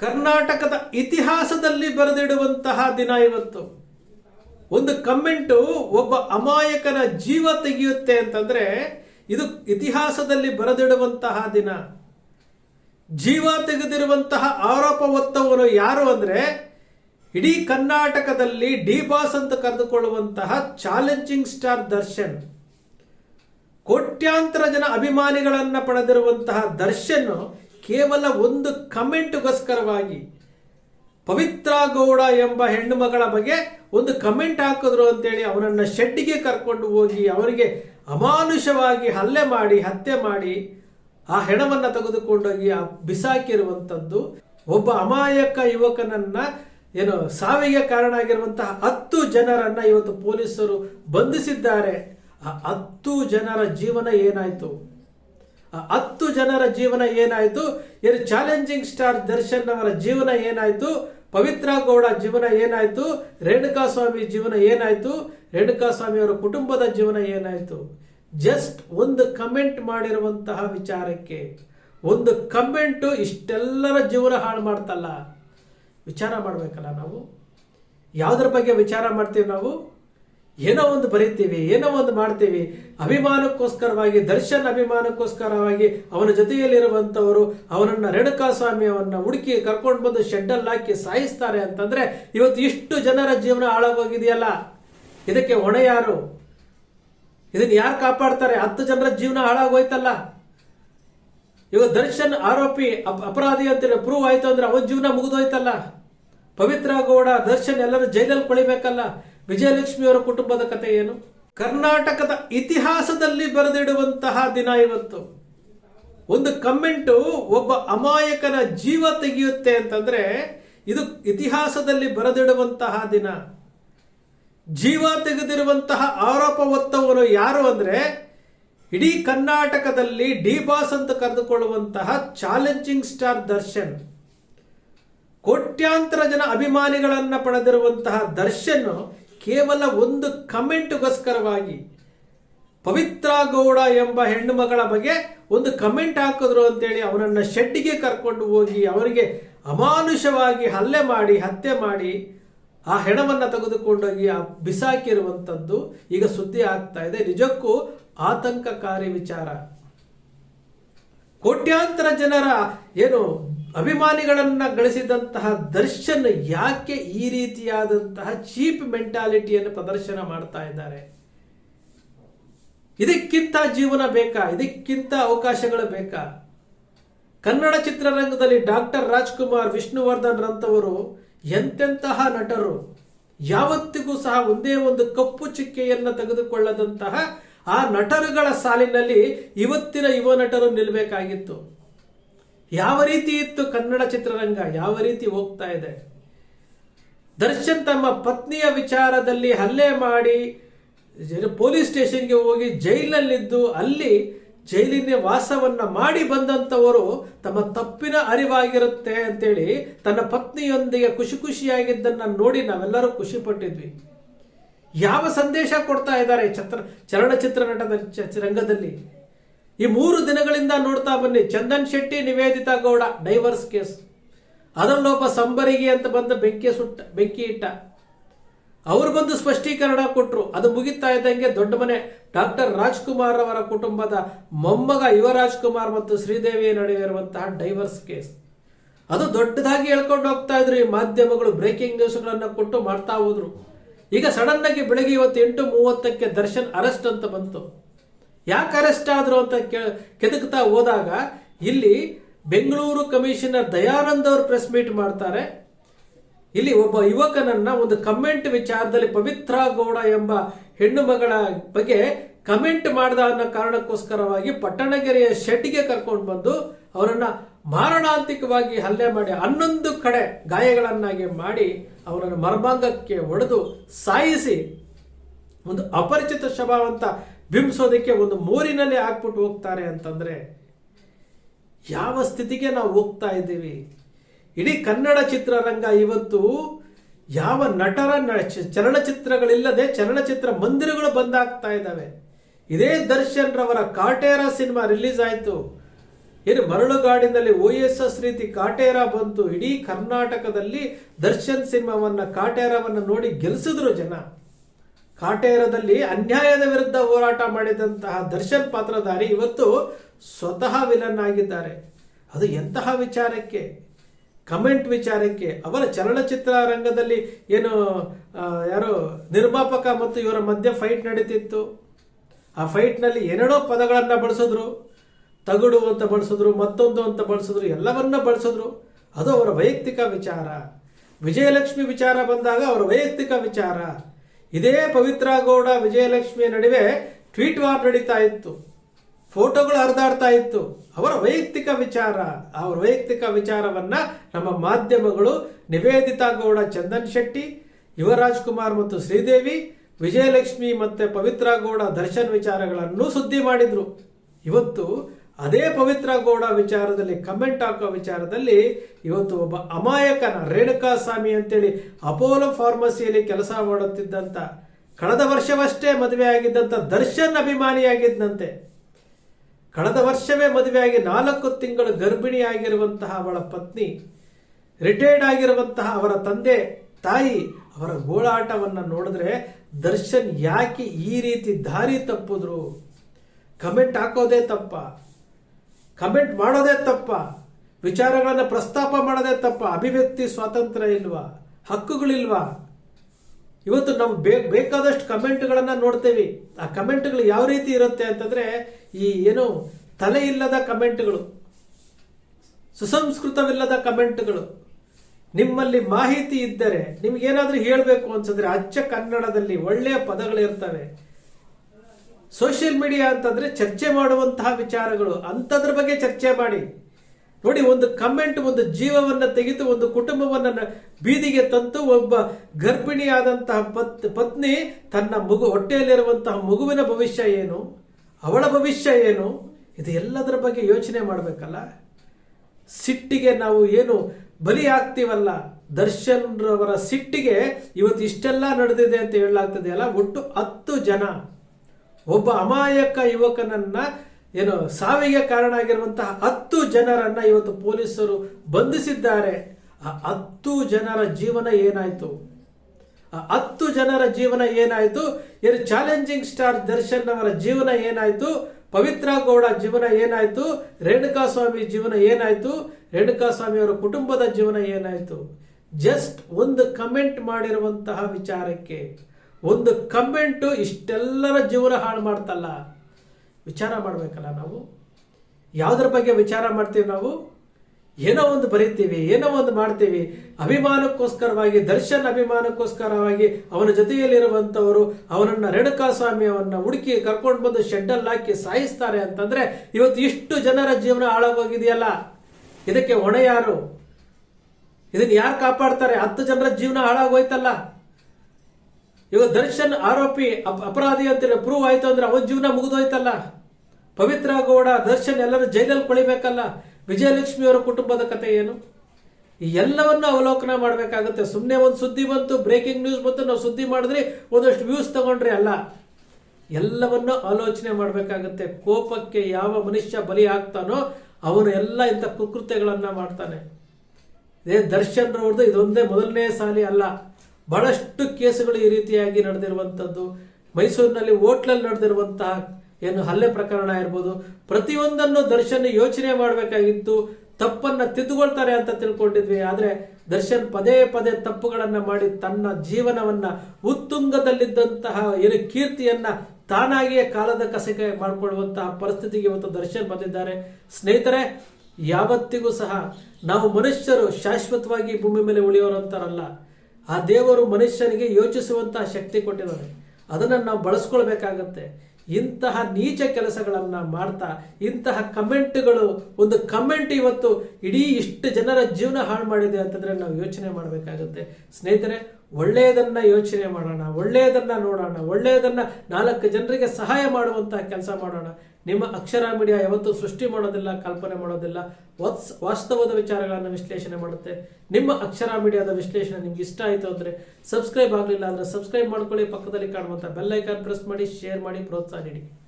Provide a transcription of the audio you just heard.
ಕರ್ನಾಟಕದ ಇತಿಹಾಸದಲ್ಲಿ ಬರೆದಿಡುವಂತಹ ದಿನ ಇವತ್ತು. ಒಂದು ಕಮೆಂಟು ಒಬ್ಬ ಅಮಾಯಕನ ಜೀವ ತೆಗೆಯುತ್ತೆ ಅಂತಂದ್ರೆ ಇದು ಇತಿಹಾಸದಲ್ಲಿ ಬರೆದಿಡುವಂತಹ ದಿನ. ಜೀವ ತೆಗೆದಿರುವಂತಹ ಆರೋಪ ಹೊತ್ತವನು ಯಾರು ಅಂದ್ರೆ ಇಡೀ ಕರ್ನಾಟಕದಲ್ಲಿ ಡಿ ಬಾಸ್ ಅಂತ ಕರೆದುಕೊಳ್ಳುವಂತಹ ಚಾಲೆಂಜಿಂಗ್ ಸ್ಟಾರ್ ದರ್ಶನ್. ಕೋಟ್ಯಾಂತರ ಜನ ಅಭಿಮಾನಿಗಳನ್ನು ಪಡೆದಿರುವಂತಹ ದರ್ಶನ್ ಕೇವಲ ಒಂದು ಕಮೆಂಟ್ಗೋಸ್ಕರವಾಗಿ ಪವಿತ್ರ ಗೌಡ ಎಂಬ ಹೆಣ್ಣು ಮಗಳ ಬಗ್ಗೆ ಒಂದು ಕಮೆಂಟ್ ಹಾಕಿದ್ರು ಅಂತೇಳಿ ಅವರನ್ನು ಶೆಡ್ಡಿಗೆ ಕರ್ಕೊಂಡು ಹೋಗಿ ಅವರಿಗೆ ಅಮಾನುಷವಾಗಿ ಹಲ್ಲೆ ಮಾಡಿ, ಹತ್ಯೆ ಮಾಡಿ ಆ ಹೆಣವನ್ನು ತೆಗೆದುಕೊಂಡೋಗಿ ಆ ಬಿಸಾಕಿರುವಂಥದ್ದು ಒಬ್ಬ ಅಮಾಯಕ ಯುವಕನನ್ನ ಏನು ಸಾವಿಗೆ ಕಾರಣ ಆಗಿರುವಂತಹ ಹತ್ತು ಜನರನ್ನ ಇವತ್ತು ಪೊಲೀಸರು ಬಂಧಿಸಿದ್ದಾರೆ. ಆ ಹತ್ತು ಜನರ ಜೀವನ ಏನಾಯ್ತು? ಹತ್ತು ಜನರ ಜೀವನ ಏನಾಯ್ತು? ಏನು ಚಾಲೆಂಜಿಂಗ್ ಸ್ಟಾರ್ ದರ್ಶನ್ ಅವರ ಜೀವನ ಏನಾಯ್ತು? ಪವಿತ್ರ ಗೌಡ ಜೀವನ ಏನಾಯ್ತು? ರೇಣುಕಾ ಸ್ವಾಮಿ ಜೀವನ ಏನಾಯ್ತು? ರೇಣುಕಾ ಸ್ವಾಮಿ ಅವರ ಕುಟುಂಬದ ಜೀವನ ಏನಾಯ್ತು? ಜಸ್ಟ್ ಒಂದು ಕಮೆಂಟ್ ಮಾಡಿರುವಂತಹ ವಿಚಾರಕ್ಕೆ, ಒಂದು ಕಮೆಂಟು ಇಷ್ಟೆಲ್ಲರ ಜೀವನ ಹಾಳು ಮಾಡ್ತಲ್ಲ. ವಿಚಾರ ಮಾಡಬೇಕಲ್ಲ ನಾವು? ಯಾವುದ್ರ ಬಗ್ಗೆ ವಿಚಾರ ಮಾಡ್ತೀವಿ ನಾವು? ಏನೋ ಒಂದು ಬರೀತೀವಿ ಏನೋ ಒಂದು ಮಾಡ್ತೀವಿ, ಅಭಿಮಾನಕ್ಕೋಸ್ಕರವಾಗಿ, ದರ್ಶನ್ ಅಭಿಮಾನಕ್ಕೋಸ್ಕರವಾಗಿ ಅವನ ಜೊತೆಯಲ್ಲಿರುವಂಥವರು ಅವನನ್ನ ರೇಣುಕಾ ಸ್ವಾಮಿಯವನ್ನ ಹುಡುಕಿ ಕರ್ಕೊಂಡು ಬಂದು ಶೆಡ್ಡಲ್ಲಿ ಹಾಕಿ ಸಾಯಿಸ್ತಾರೆ ಅಂತಂದ್ರೆ ಇವತ್ತು ಇಷ್ಟು ಜನರ ಜೀವನ ಹಾಳಾಗೋಗಿದೆಯಲ್ಲ? ಇದಕ್ಕೆ ಹೊಣೆ ಯಾರು? ಇದನ್ನ ಯಾರು ಕಾಪಾಡ್ತಾರೆ? ಹತ್ತು ಜನರ ಜೀವನ ಹಾಳಾಗೋಯ್ತಲ್ಲ. ಇವತ್ತು ದರ್ಶನ್ ಆರೋಪಿ ಅಪ- ಅಪರಾಧಿ ಅಂತೇಳಿ ಪ್ರೂವ್ ಆಯ್ತು ಅಂದ್ರೆ ಅವನ ಜೀವನ ಮುಗಿದೋಯ್ತಲ್ಲ. ಪವಿತ್ರ ಗೌಡ, ದರ್ಶನ್ ಎಲ್ಲರೂ ಜೈಲಲ್ಲಿ ಕೊಳಿಬೇಕಲ್ಲ. ವಿಜಯಲಕ್ಷ್ಮಿ ಅವರ ಕುಟುಂಬದ ಕಥೆ ಏನು? ಕರ್ನಾಟಕದ ಇತಿಹಾಸದಲ್ಲಿ ಬರೆದಿಡುವಂತಹ ದಿನ ಇವತ್ತು. ಒಂದು ಕಮೆಂಟು ಒಬ್ಬ ಅಮಾಯಕನ ಜೀವ ತೆಗೆಯುತ್ತೆ ಅಂತಂದ್ರೆ ಇದು ಇತಿಹಾಸದಲ್ಲಿ ಬರೆದಿಡುವಂತಹ ದಿನ. ಜೀವ ತೆಗೆದಿರುವಂತಹ ಆರೋಪ ಹೊತ್ತವನು ಯಾರು ಅಂದ್ರೆ ಇಡೀ ಕರ್ನಾಟಕದಲ್ಲಿ ಡಿ ಬಾಸ್ ಅಂತ ಕರೆದುಕೊಳ್ಳುವಂತಹ ಚಾಲೆಂಜಿಂಗ್ ಸ್ಟಾರ್ ದರ್ಶನ್. ಕೋಟ್ಯಾಂತರ ಜನ ಅಭಿಮಾನಿಗಳನ್ನು ಪಡೆದಿರುವಂತಹ ದರ್ಶನ್ ಕೇವಲ ಒಂದು ಕಮೆಂಟ್ಗೋಸ್ಕರವಾಗಿ ಪವಿತ್ರ ಗೌಡ ಎಂಬ ಹೆಣ್ಣು ಮಗಳ ಬಗ್ಗೆ ಒಂದು ಕಮೆಂಟ್ ಹಾಕಿದ್ರು ಅಂತೇಳಿ ಅವನನ್ನು ಶೆಡ್ಡಿಗೆ ಕರ್ಕೊಂಡು ಹೋಗಿ ಅವರಿಗೆ ಅಮಾನುಷವಾಗಿ ಹಲ್ಲೆ ಮಾಡಿ, ಹತ್ಯೆ ಮಾಡಿ ಆ ಹೆಣವನ್ನು ತೆಗೆದುಕೊಂಡೋಗಿ ಆ ಬಿಸಾಕಿರುವಂಥದ್ದು ಈಗ ಸುದ್ದಿ ಆಗ್ತಾ ಇದೆ. ನಿಜಕ್ಕೂ ಆತಂಕಕಾರಿ ವಿಚಾರ. ಕೋಟ್ಯಾಂತರ ಜನರ ಏನು ಅಭಿಮಾನಿಗಳನ್ನ ಗಳಿಸಿದಂತಹ ದರ್ಶನ್ ಯಾಕೆ ಈ ರೀತಿಯಾದಂತಹ ಚೀಪ್ ಮೆಂಟಾಲಿಟಿಯನ್ನು ಪ್ರದರ್ಶನ ಮಾಡ್ತಾ ಇದ್ದಾರೆ? ಇದಕ್ಕಿಂತ ಜೀವನ ಬೇಕಾ? ಇದಕ್ಕಿಂತ ಅವಕಾಶಗಳು ಬೇಕಾ? ಕನ್ನಡ ಚಿತ್ರರಂಗದಲ್ಲಿ ಡಾಕ್ಟರ್ ರಾಜ್ಕುಮಾರ್ ವಿಷ್ಣುವರ್ಧನ್ ರಂತವರು ಎಂತೆಂತಹ ನಟರು? ಯಾವತ್ತಿಗೂ ಸಹ ಒಂದೇ ಒಂದು ಕಪ್ಪು ಚಿಕ್ಕೆಯನ್ನು ತೆಗೆದುಕೊಳ್ಳದಂತಹ ಆ ನಟರುಗಳ ಸಾಲಿನಲ್ಲಿ ಇವತ್ತಿನ ಯುವ ನಟರು ನಿಲ್ಲಬೇಕಾಗಿತ್ತು ಯಾವ ರೀತಿ ಇತ್ತು ಕನ್ನಡ ಚಿತ್ರರಂಗ? ಯಾವ ರೀತಿ ಹೋಗ್ತಾ ಇದೆ? ದರ್ಶನ್ ತಮ್ಮ ಪತ್ನಿಯ ವಿಚಾರದಲ್ಲಿ ಹಲ್ಲೆ ಮಾಡಿ ಪೊಲೀಸ್ ಸ್ಟೇಷನ್ಗೆ ಹೋಗಿ ಜೈಲಲ್ಲಿದ್ದು ಅಲ್ಲಿ ಜೈಲಿನ ವಾಸವನ್ನ ಮಾಡಿ ಬಂದಂತವರು ತಮ್ಮ ತಪ್ಪಿನ ಅರಿವಾಗಿರುತ್ತೆ ಅಂತೇಳಿ ತನ್ನ ಪತ್ನಿಯೊಂದಿಗೆ ಖುಷಿ ಖುಷಿಯಾಗಿದ್ದನ್ನ ನೋಡಿ ನಾವೆಲ್ಲರೂ ಖುಷಿ ಪಟ್ಟಿದ್ವಿ. ಯಾವ ಸಂದೇಶ ಕೊಡ್ತಾ ಇದ್ದಾರೆ ಚತ್ರ ಚಲನಚಿತ್ರ ನಟದ ರಂಗದಲ್ಲಿ? ಈ ಮೂರು ದಿನಗಳಿಂದ ನೋಡ್ತಾ ಬನ್ನಿ. Chandan Shetty, Niveditha Gowda, divorce case. ಅದರಲ್ಲೊಬ್ಬ ಸಂಬರಿಗೆ ಅಂತ ಬಂದು ಬೆಂಕಿ ಸುಟ್ಟ, ಬೆಂಕಿ ಇಟ್ಟ. ಅವರು ಬಂದು ಸ್ಪಷ್ಟೀಕರಣ ಕೊಟ್ಟರು ಅದು ಮುಗಿತಾ ಇದ್ದಂಗೆ ದೊಡ್ಡ ಮನೆ. ಡಾಕ್ಟರ್ ರಾಜ್ಕುಮಾರ್ ಅವರ ಕುಟುಂಬದ ಮೊಮ್ಮಗ ಯುವರಾಜ್ ಕುಮಾರ್ ಮತ್ತು ಶ್ರೀದೇವಿ ನಡುವೆ ಇರುವಂತಹ ಡೈವರ್ಸ್ ಕೇಸ್. ಅದು ದೊಡ್ಡದಾಗಿ ಹೇಳ್ಕೊಂಡು ಹೋಗ್ತಾ ಇದ್ರು. ಈ ಮಾಧ್ಯಮಗಳು ಬ್ರೇಕಿಂಗ್ ನ್ಯೂಸ್ಗಳನ್ನು ಕೊಟ್ಟು ಮಾಡ್ತಾ ಹೋದ್ರು. ಈಗ ಸಡನ್ ಆಗಿ ಬೆಳಗ್ಗೆ ಇವತ್ತು ಎಂಟು ಮೂವತ್ತಕ್ಕೆ ದರ್ಶನ್ ಅರೆಸ್ಟ್ ಅಂತ ಬಂತು. ಯಾಕೆ ಅರೆಸ್ಟ್ ಆದ್ರು ಅಂತ ಕೇ- ಕೆದಕ್ತಾ ಹೋದಾಗ ಇಲ್ಲಿ ಬೆಂಗಳೂರು ಕಮಿಷನರ್ ದಯಾನಂದ್ ಅವರು ಪ್ರೆಸ್ ಮೀಟ್ ಮಾಡ್ತಾರೆ. ಇಲ್ಲಿ ಒಬ್ಬ ಯುವಕನನ್ನ ಒಂದು ಕಮೆಂಟ್ ವಿಚಾರದಲ್ಲಿ ಪವಿತ್ರ ಗೌಡ ಎಂಬ ಹೆಣ್ಣು ಮಗಳ ಬಗ್ಗೆ ಕಮೆಂಟ್ ಮಾಡ್ದ ಅನ್ನೋ ಕಾರಣಕ್ಕೋಸ್ಕರವಾಗಿ ಪಟ್ಟಣಗೆರೆಯ ಶೆಡ್ಗೆ ಕರ್ಕೊಂಡು ಬಂದು ಅವರನ್ನ ಮಾರಣಾಂತಿಕವಾಗಿ ಹಲ್ಲೆ ಮಾಡಿ ಹನ್ನೊಂದು ಕಡೆ ಗಾಯಗಳನ್ನಾಗಿ ಮಾಡಿ ಅವರನ್ನು ಮರ್ಮಾಂಗಕ್ಕೆ ಒಡೆದು ಸಾಯಿಸಿ ಒಂದು ಅಪರಿಚಿತ ಶವವಂತ ಬಿಂಬಿಸೋದಕ್ಕೆ ಒಂದು ಮೋರಿನಲ್ಲಿ ಹಾಕ್ಬಿಟ್ಟು ಹೋಗ್ತಾರೆ ಅಂತಂದ್ರೆ ಯಾವ ಸ್ಥಿತಿಗೆ ನಾವು ಹೋಗ್ತಾ ಇದ್ದೀವಿ? ಇಡೀ ಕನ್ನಡ ಚಿತ್ರರಂಗ ಇವತ್ತು ಯಾವ ನಟರ ಚಲನಚಿತ್ರಗಳಿಲ್ಲದೆ ಚಲನಚಿತ್ರ ಮಂದಿರಗಳು ಬಂದಾಗ್ತಾ ಇದ್ದಾವೆ. ಇದೇ ದರ್ಶನ್ ರವರ ಕಾಟೇರ ಸಿನಿಮಾ ರಿಲೀಸ್ ಆಯಿತು. ಏನು ಮರಳುಗಾಡಿನಲ್ಲಿ ಓ ಎಸ್ ಎಸ್ ರೀತಿ ಕಾಟೇರ ಬಂತು. ಇಡೀ ಕರ್ನಾಟಕದಲ್ಲಿ ದರ್ಶನ್ ಸಿನಿಮಾವನ್ನ, ಕಾಟೇರವನ್ನ ನೋಡಿ ಗೆಲ್ಲಿಸಿದ್ರು ಜನ. ಕಾಟೇರದಲ್ಲಿ ಅನ್ಯಾಯದ ವಿರುದ್ಧ ಹೋರಾಟ ಮಾಡಿದಂತಹ ದರ್ಶನ್ ಪಾತ್ರಧಾರಿ ಇವತ್ತು ಸ್ವತಃ ವಿಲನ್ ಆಗಿದ್ದಾರೆ. ಅದು ಎಂತಹ ವಿಚಾರಕ್ಕೆ? ಕಮೆಂಟ್ ವಿಚಾರಕ್ಕೆ? ಅವರ ಚಲನಚಿತ್ರ ರಂಗದಲ್ಲಿ ಏನು ಯಾರು ನಿರ್ಮಾಪಕ ಮತ್ತು ಇವರ ಮಧ್ಯೆ ಫೈಟ್ ನಡೀತಿತ್ತು. ಆ ಫೈಟ್ನಲ್ಲಿ ಏನೇನೋ ಪದಗಳನ್ನು ಬಳಸಿದ್ರು. ತಗಡು ಅಂತ ಬಳಸಿದ್ರು, ಮತ್ತೊಂದು ಅಂತ ಬಳಸಿದ್ರು, ಎಲ್ಲವನ್ನ ಬಳಸಿದ್ರು. ಅದು ಅವರ ವೈಯಕ್ತಿಕ ವಿಚಾರ. ವಿಜಯಲಕ್ಷ್ಮಿ ವಿಚಾರ ಬಂದಾಗ ಅವರ ವೈಯಕ್ತಿಕ ವಿಚಾರ. ಇದೇ ಪವಿತ್ರ ಗೌಡ ವಿಜಯಲಕ್ಷ್ಮಿಯ ನಡುವೆ ಟ್ವೀಟ್ ವಾರ್ ನಡೀತಾ ಇತ್ತು. ಫೋಟೋಗಳು ಹರಿದಾಡ್ತಾ ಇತ್ತು. ಅವರ ವೈಯಕ್ತಿಕ ವಿಚಾರ. ಅವರ ವೈಯಕ್ತಿಕ ವಿಚಾರವನ್ನ ನಮ್ಮ ಮಾಧ್ಯಮಗಳು ನಿವೇದಿತಾ ಗೌಡ, ಚಂದನ್ ಶೆಟ್ಟಿ, ಯುವರಾಜ್ ಕುಮಾರ್ ಮತ್ತು ಶ್ರೀದೇವಿ, ವಿಜಯಲಕ್ಷ್ಮಿ ಮತ್ತೆ ಪವಿತ್ರ ಗೌಡ ದರ್ಶನ್ ವಿಚಾರಗಳನ್ನು ಸುದ್ದಿ ಮಾಡಿದ್ರು. ಇವತ್ತು ಅದೇ ಪವಿತ್ರ ಗೌಡ ವಿಚಾರದಲ್ಲಿ, ಕಮೆಂಟ್ ಹಾಕೋ ವಿಚಾರದಲ್ಲಿ ಇವತ್ತು ಒಬ್ಬ ಅಮಾಯಕನ ರೇಣುಕಾ ಸ್ವಾಮಿ ಅಂತೇಳಿ ಅಪೋಲೋ ಫಾರ್ಮಸಿಯಲ್ಲಿ ಕೆಲಸ ಮಾಡುತ್ತಿದ್ದಂತ, ಕಳೆದ ವರ್ಷವಷ್ಟೇ ಮದುವೆ ಆಗಿದ್ದಂಥ ದರ್ಶನ್ ಅಭಿಮಾನಿಯಾಗಿದ್ದಂತೆ ಕಳೆದ ವರ್ಷವೇ ಮದುವೆಯಾಗಿ ನಾಲ್ಕು ತಿಂಗಳು ಗರ್ಭಿಣಿಯಾಗಿರುವಂತಹ ಅವಳ ಪತ್ನಿ ರಿಟೈರ್ಡ್ ಆಗಿರುವಂತಹ ಅವರ ತಂದೆ ತಾಯಿ ಅವರ ಗೋಳಾಟವನ್ನು ನೋಡಿದ್ರೆ ದರ್ಶನ್ ಯಾಕೆ ಈ ರೀತಿ ದಾರಿ ತಪ್ಪಿದ್ರು? ಕಮೆಂಟ್ ಹಾಕೋದೇ ತಪ್ಪ. ಕಮೆಂಟ್ ಮಾಡೋದೇ ತಪ್ಪ. ವಿಚಾರಗಳನ್ನು ಪ್ರಸ್ತಾಪ ಮಾಡೋದೇ ತಪ್ಪ. ಅಭಿವ್ಯಕ್ತಿ ಸ್ವಾತಂತ್ರ್ಯ ಇಲ್ವಾ? ಹಕ್ಕುಗಳಿಲ್ವಾ? ಇವತ್ತು ನಾವು ಬೇ, ಬೇಕಾದಷ್ಟು ಕಮೆಂಟ್ಗಳನ್ನು ನೋಡ್ತೇವೆ. ಆ ಕಮೆಂಟ್ಗಳು ಯಾವ ರೀತಿ ಇರುತ್ತೆ ಅಂತಂದರೆ ಈ ಏನು ತಲೆ ಇಲ್ಲದ ಕಮೆಂಟ್ಗಳು, ಸುಸಂಸ್ಕೃತವಿಲ್ಲದ ಕಮೆಂಟ್ಗಳು. ನಿಮ್ಮಲ್ಲಿ ಮಾಹಿತಿ ಇದ್ದರೆ ನಿಮ್ಗೇನಾದ್ರೂ ಹೇಳಬೇಕು ಅನ್ಸಿದ್ರೆ ಅಚ್ಚ ಕನ್ನಡದಲ್ಲಿ ಒಳ್ಳೆಯ ಪದಗಳಿರ್ತವೆ. ಸೋಷಿಯಲ್ ಮೀಡಿಯಾ ಅಂತಂದ್ರೆ ಚರ್ಚೆ ಮಾಡುವಂತಹ ವಿಚಾರಗಳು ಅಂಥದ್ರ ಬಗ್ಗೆ ಚರ್ಚೆ ಮಾಡಿ. ನೋಡಿ, ಒಂದು ಕಮೆಂಟ್, ಒಂದು ಜೀವವನ್ನ ತೆಗೆದು, ಒಂದು ಕುಟುಂಬವನ್ನ ಬೀದಿಗೆ ತಂತು ಒಬ್ಬ ಗರ್ಭಿಣಿಯಾದಂತಹ ಪತ್ ಪತ್ನಿ ತನ್ನ ಮಗು, ಹೊಟ್ಟೆಯಲ್ಲಿರುವಂತಹ ಮಗುವಿನ ಭವಿಷ್ಯ ಏನು, ಅವಳ ಭವಿಷ್ಯ ಏನು, ಇದು ಎಲ್ಲದರ ಬಗ್ಗೆ ಯೋಚನೆ ಮಾಡಬೇಕಲ್ಲ. ಸಿಟ್ಟಿಗೆ ನಾವು ಏನು ಬಲಿ ಆಗ್ತೀವಲ್ಲ ದರ್ಶನ್ ರವರ ಸಿಟ್ಟಿಗೆ ಇವತ್ತು ಇಷ್ಟೆಲ್ಲ ನಡೆದಿದೆ ಅಂತ ಹೇಳಲಾಗ್ತದೆ ಅಲ್ಲ, ಒಟ್ಟು ಹತ್ತು ಜನ. ಒಬ್ಬ ಅಮಾಯಕ ಯುವಕನನ್ನ ಏನು ಸಾವಿಗೆ ಕಾರಣ ಆಗಿರುವಂತಹ ಹತ್ತು ಜನರನ್ನ ಇವತ್ತು ಪೊಲೀಸರು ಬಂಧಿಸಿದ್ದಾರೆ. ಆ ಹತ್ತು ಜನರ ಜೀವನ ಏನಾಯ್ತು? ಆ ಹತ್ತು ಜನರ ಜೀವನ ಏನಾಯ್ತು? ಏನು ಚಾಲೆಂಜಿಂಗ್ ಸ್ಟಾರ್ ದರ್ಶನ್ ಅವರ ಜೀವನ ಏನಾಯ್ತು? ಪವಿತ್ರ ಗೌಡ ಜೀವನ ಏನಾಯ್ತು? ರೇಣುಕಾ ಸ್ವಾಮಿ ಜೀವನ ಏನಾಯ್ತು? ರೇಣುಕಾ ಸ್ವಾಮಿ ಅವರ ಕುಟುಂಬದ ಜೀವನ ಏನಾಯ್ತು? ಜಸ್ಟ್ ಒಂದು ಕಮೆಂಟ್ ಮಾಡಿರುವಂತಹ ವಿಚಾರಕ್ಕೆ ಒಂದು ಕಮೆಂಟು ಇಷ್ಟೆಲ್ಲರ ಜೀವನ ಹಾಳು ಮಾಡ್ತಲ್ಲ. ವಿಚಾರ ಮಾಡಬೇಕಲ್ಲ ನಾವು? ಯಾವುದ್ರ ಬಗ್ಗೆ ವಿಚಾರ ಮಾಡ್ತೀವಿ ನಾವು? ಏನೋ ಒಂದು ಬರೀತೀವಿ, ಏನೋ ಒಂದು ಮಾಡ್ತೀವಿ. ಅಭಿಮಾನಕ್ಕೋಸ್ಕರವಾಗಿ, ದರ್ಶನ್ ಅಭಿಮಾನಕ್ಕೋಸ್ಕರವಾಗಿ ಅವನ ಜೊತೆಯಲ್ಲಿರುವಂಥವರು ಅವನನ್ನು ರೇಣುಕಾ ಸ್ವಾಮಿಯವನ್ನ ಹುಡುಕಿ ಕರ್ಕೊಂಡು ಬಂದು ಶೆಡ್ಡಲ್ಲಿ ಹಾಕಿ ಸಾಯಿಸ್ತಾರೆ ಅಂತಂದರೆ ಇವತ್ತು ಇಷ್ಟು ಜನರ ಜೀವನ ಹಾಳಾಗೋಗಿದೆಯಲ್ಲ? ಇದಕ್ಕೆ ಹೊಣೆ ಯಾರು? ಇದನ್ನು ಯಾರು ಕಾಪಾಡ್ತಾರೆ? ಹತ್ತು ಜನರ ಜೀವನ ಹಾಳಾಗೋಯ್ತಲ್ಲ? ಇವಾಗ ದರ್ಶನ್ ಆರೋಪಿ ಅಪ- ಅಪರಾಧಿ ಅಂತೇಳಿ ಪ್ರೂವ್ ಆಯ್ತು ಅಂದ್ರೆ ಅವನ ಜೀವನ ಮುಗಿದೋಯ್ತಲ್ಲ? ಪವಿತ್ರ ಗೌಡ, ದರ್ಶನ್ ಎಲ್ಲರೂ ಜೈಲಲ್ಲಿ ಕೊಳಿಬೇಕಲ್ಲ? ವಿಜಯಲಕ್ಷ್ಮಿ ಅವರ ಕುಟುಂಬದ ಕತೆ ಏನು? ಎಲ್ಲವನ್ನು ಅವಲೋಕನ ಮಾಡಬೇಕಾಗುತ್ತೆ. ಸುಮ್ಮನೆ ಒಂದು ಸುದ್ದಿ ಬಂತು ಬ್ರೇಕಿಂಗ್ ನ್ಯೂಸ್ ಬಂತು, ನಾವು ಸುದ್ದಿ ಮಾಡಿದ್ರೆ ಒಂದಷ್ಟು ವ್ಯೂಸ್ ತಗೊಂಡ್ರಿ ಅಲ್ಲ? ಎಲ್ಲವನ್ನು ಆಲೋಚನೆ ಮಾಡಬೇಕಾಗುತ್ತೆ. ಕೋಪಕ್ಕೆ ಯಾವ ಮನುಷ್ಯ ಬಲಿ ಆಗ್ತಾನೋ ಅವನು ಎಲ್ಲ ಇಂಥ ಕುಕೃತ್ಯಗಳನ್ನು ಮಾಡ್ತಾನೆ. ಇದೇ ದರ್ಶನ್ ಅವ್ರದ್ದು ಇದೊಂದೇ ಮೊದಲನೇ ಸಾಲಿ ಅಲ್ಲ. ಬಹಳಷ್ಟು ಕೇಸುಗಳು ಈ ರೀತಿಯಾಗಿ ನಡೆದಿರುವಂಥದ್ದು. ಮೈಸೂರಿನಲ್ಲಿ ಹೋಟ್ಲಲ್ಲಿ ನಡೆದಿರುವಂತಹ ಏನು ಹಲ್ಲೆ ಪ್ರಕರಣ ಇರ್ಬೋದು, ಪ್ರತಿಯೊಂದನ್ನು ದರ್ಶನ್ ಯೋಚನೆ ಮಾಡಬೇಕಾಗಿತ್ತು. ತಪ್ಪನ್ನು ತಿದ್ದುಕೊಳ್ತಾರೆ ಅಂತ ತಿಳ್ಕೊಂಡಿದ್ವಿ. ಆದರೆ ದರ್ಶನ್ ಪದೇ ಪದೇ ತಪ್ಪುಗಳನ್ನು ಮಾಡಿ ತನ್ನ ಜೀವನವನ್ನು ಉತ್ತುಂಗದಲ್ಲಿದ್ದಂತಹ ಏನು ಕೀರ್ತಿಯನ್ನು ತಾನಾಗಿಯೇ ಕಾಲದ ಕಸಕೆ ಮಾಡಿಕೊಳ್ಳುವಂತಹ ಪರಿಸ್ಥಿತಿಗೆ ಇವತ್ತು ದರ್ಶನ್ ಬಂದಿದ್ದಾರೆ. ಸ್ನೇಹಿತರೆ, ಯಾವತ್ತಿಗೂ ಸಹ ನಾವು ಮನುಷ್ಯರು ಶಾಶ್ವತವಾಗಿ ಭೂಮಿ ಮೇಲೆ ಉಳಿಯೋರು ಅಂತಾರಲ್ಲ. ಆ ದೇವರು ಮನುಷ್ಯನಿಗೆ ಯೋಚಿಸುವಂತಹ ಶಕ್ತಿ ಕೊಟ್ಟಿದ್ದಾರೆ. ಅದನ್ನು ನಾವು ಬಳಸ್ಕೊಳ್ಬೇಕಾಗತ್ತೆ. ಇಂತಹ ನೀಚ ಕೆಲಸಗಳನ್ನ ಮಾಡ್ತಾ, ಇಂತಹ ಕಮೆಂಟ್ಗಳು, ಒಂದು ಕಮೆಂಟ್ ಇವತ್ತು ಇಡೀ ಇಷ್ಟು ಜನರ ಜೀವನ ಹಾಳು ಮಾಡಿದೆ ಅಂತಂದ್ರೆ ನಾವು ಯೋಚನೆ ಮಾಡಬೇಕಾಗುತ್ತೆ. ಸ್ನೇಹಿತರೆ ಒಳ್ಳೆಯದನ್ನ ಯೋಚನೆ ಮಾಡೋಣ, ಒಳ್ಳೆಯದನ್ನ ನೋಡೋಣ, ಒಳ್ಳೆಯದನ್ನ ನಾಲ್ಕು ಜನರಿಗೆ ಸಹಾಯ ಮಾಡುವಂತಹ ಕೆಲಸ ಮಾಡೋಣ. ನಿಮ್ಮ ಅಕ್ಷರ ಮೀಡಿಯಾ ಯಾವತ್ತೂ ಸೃಷ್ಟಿ ಮಾಡೋದಿಲ್ಲ, ಕಲ್ಪನೆ ಮಾಡೋದಿಲ್ಲ. ವಾತ್ಸ್- ವಾಸ್ತವದ ವಿಚಾರಗಳನ್ನು ವಿಶ್ಲೇಷಣೆ ಮಾಡುತ್ತೆ. ನಿಮ್ಮ ಅಕ್ಷರ ಮೀಡಿಯಾದ ವಿಶ್ಲೇಷಣೆ ನಿಮ್ಗೆ ಇಷ್ಟ ಆಯಿತು ಅಂದರೆ ಸಬ್ಸ್ಕ್ರೈಬ್ ಆಗಲಿಲ್ಲ ಅಂದರೆ ಸಬ್ಸ್ಕ್ರೈಬ್ ಮಾಡ್ಕೊಳ್ಳಿ. ಪಕ್ಕದಲ್ಲಿ ಕಾಣುವಂಥ ಬೆಲ್ಲೈಕಾನ್ ಪ್ರೆಸ್ ಮಾಡಿ ಶೇರ್ ಮಾಡಿ, ಪ್ರೋತ್ಸಾಹ ನೀಡಿ.